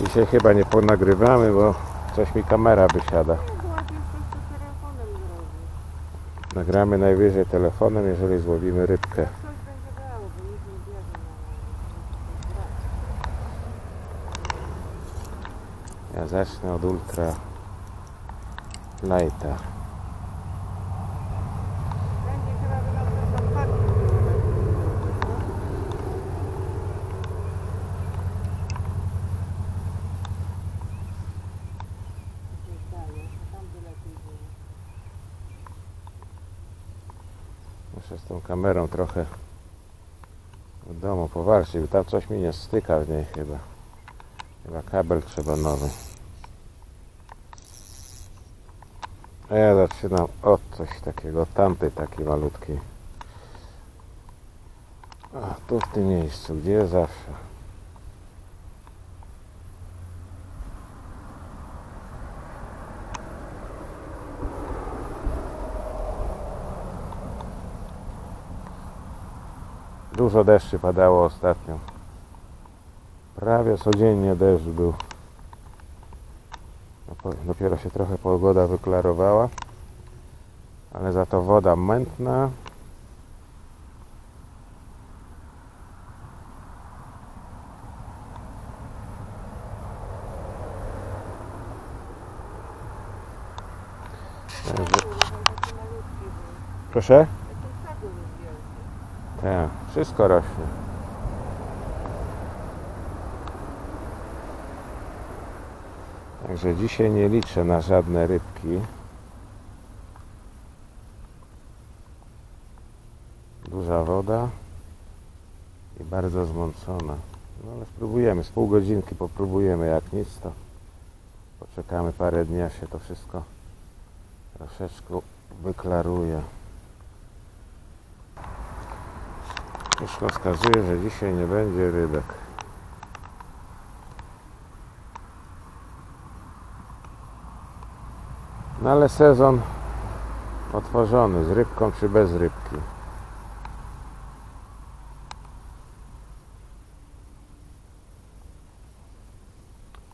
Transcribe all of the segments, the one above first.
Dzisiaj chyba nie ponagrywamy, bo coś mi kamera wysiada. Nagramy najwyżej telefonem, jeżeli złowimy rybkę. Ja zacznę od ultra lighta. Będzie chyba wylazł do parku. Gdzieś dalej, a tam by lepiej było. Muszę z tą kamerą trochę w domu powalczyć, bo tam coś mi nie styka w niej chyba. Chyba kabel trzeba nowy. A ja zaczynam od coś takiego, tamtej takiej malutkiej. A tu w tym miejscu, gdzie zawsze. Dużo deszczy padało ostatnio. Prawie codziennie deszcz był. Dopo- Dopiero się trochę pogoda wyklarowała. Ale za to woda mętna. Proszę? Tak, wszystko rośnie. Także dzisiaj nie liczę na żadne rybki. Duża woda i bardzo zmącona. No ale spróbujemy, z pół godzinki popróbujemy, jak nic to poczekamy parę dni, aż się to wszystko troszeczkę wyklaruje. Wszystko wskazuje, że dzisiaj nie będzie rybek. No ale sezon otworzony, z rybką czy bez rybki.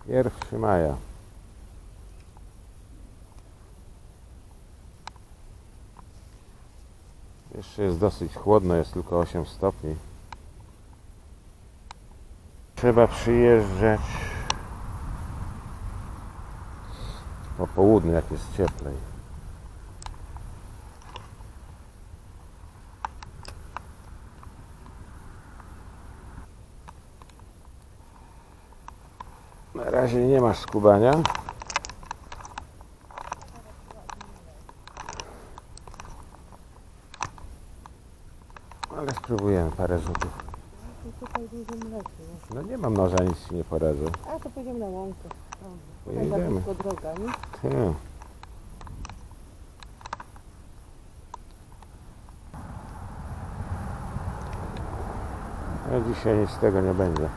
Pierwszy maja. Jeszcze jest dosyć chłodno, jest tylko 8 stopni. Trzeba przyjeżdżać po południu, jak jest cieplej. Na razie nie masz skubania. Ale spróbujemy parę rzutów. Tutaj. No nie mam noża, nic nie poradzę. A to pójdziemy na łąkę. No Tutaj za idziemy. blisko droga, nie? Ty. A dzisiaj nic z tego nie będzie.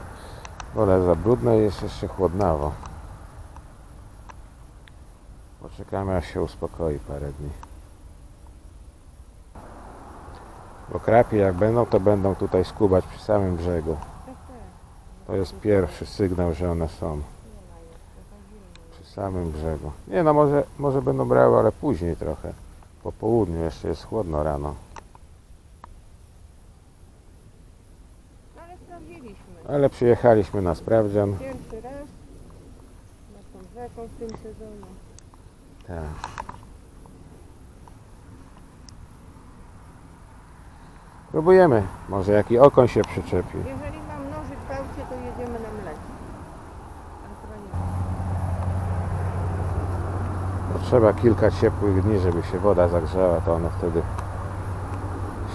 Woda za brudna i jest jeszcze chłodnawo. Poczekamy aż się uspokoi parę dni. Bo krapie jak będą, to będą tutaj skubać przy samym brzegu. To jest pierwszy sygnał, że one są przy samym brzegu. Nie no, może, może będą brały, ale później trochę. Po południu jeszcze jest chłodno rano. No ale sprawdziliśmy. Ale przyjechaliśmy na sprawdzian. Pierwszy raz nad tą rzeką w tym sezonie. Tak. Próbujemy. Może jaki okoń się przyczepi. Jeżeli mam nożyk w aucie, to jedziemy na nie. Potrzeba kilka ciepłych dni, żeby się woda zagrzała, to one wtedy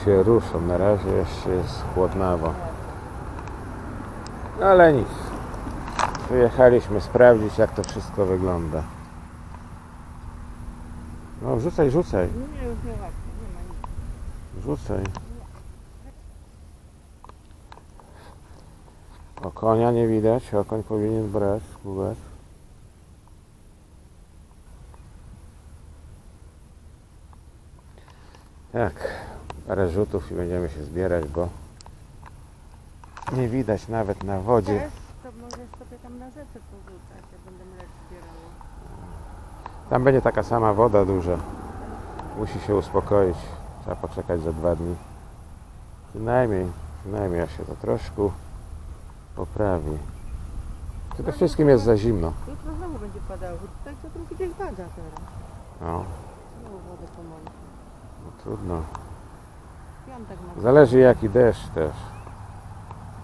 się ruszą. Na razie jeszcze jest chłodnawo. No ale nic. Przyjechaliśmy sprawdzić, jak to wszystko wygląda. No, rzucaj, rzucaj, Nie, już nie łatwo, nie ma nic. rzucaj. O konia nie widać, o koń powinien brać, skubać. Tak, parę rzutów i będziemy się zbierać, bo nie widać nawet na wodzie. To może sobie tam na rzece porzucać, ja będę mleć zbierała. Tam będzie taka sama woda duża. Musi się uspokoić. Trzeba poczekać za dwa dni. Przynajmniej, przynajmniej jak się to troszkę poprawi. Przede wszystkim jest za zimno. Jutro znowu będzie padało, tak drugi dzień pada teraz. No, Znowu wodę pomogę. no trudno. Piątek. Zależy jaki deszcz też.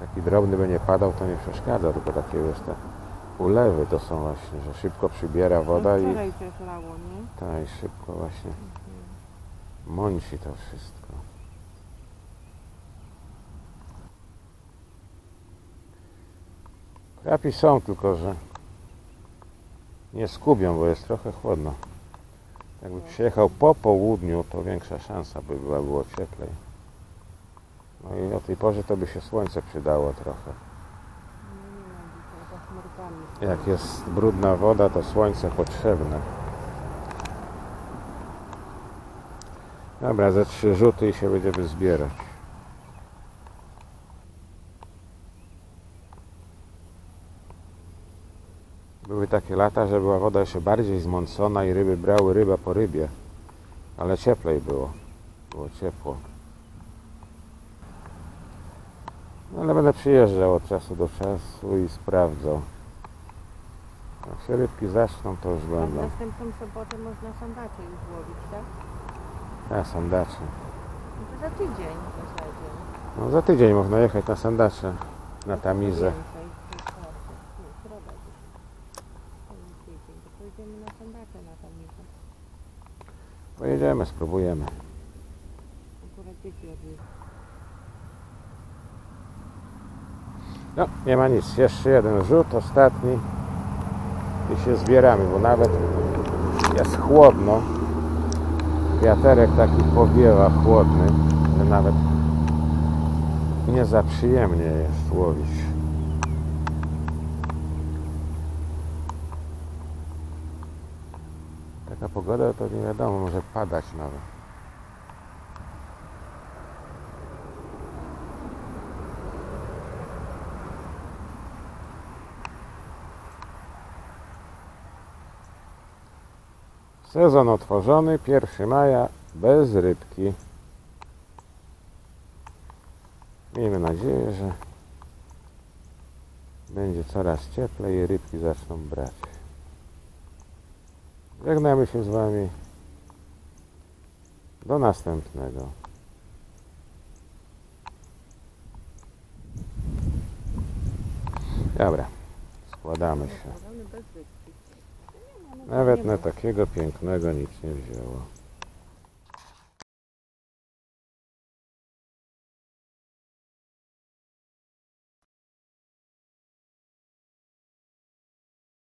Taki drobny będzie padał, to nie przeszkadza, tylko takie wiesz, te ulewy to są właśnie, że szybko przybiera woda i, Wczoraj też lało, nie? ta, i szybko właśnie mąci to wszystko. Krapi są, tylko że nie skubią, bo jest trochę chłodno. Jakby przyjechał po południu, to większa szansa by była, było cieplej. No i o tej porze to by się słońce przydało trochę. Jak jest brudna woda, to słońce potrzebne. Dobra, ze trzy rzuty i się będziemy zbierać. Były takie lata, że była woda jeszcze bardziej zmącona i ryby brały ryba po rybie. Ale cieplej było. Było ciepło. No ale będę przyjeżdżał od czasu do czasu i sprawdzał. Jak się rybki zaczną, to już będą. następną sobotę można sandacze już łowić, tak? Ja sandacze. No to za tydzień w zasadzie. No za tydzień można jechać na sandacze, na tamizę. Więcej, to jest prawda. Nie, środa dzisiaj. To nie tydzień, to pojedziemy na sandacze na tamizę. Pojedziemy, spróbujemy. No, nie ma nic. Jeszcze jeden rzut, ostatni. I się zbieramy, bo nawet jest chłodno. Wiaterek taki powiewa chłodny, że nawet nie za przyjemnie jest łowić. Taka pogoda to nie wiadomo, może padać nawet. Sezon otworzony 1 maja bez rybki. Miejmy nadzieję, że będzie coraz cieplej i rybki zaczną brać. Żegnamy się z Wami. Do następnego. Dobra, składamy się. Nawet na takiego pięknego nic nie wzięło.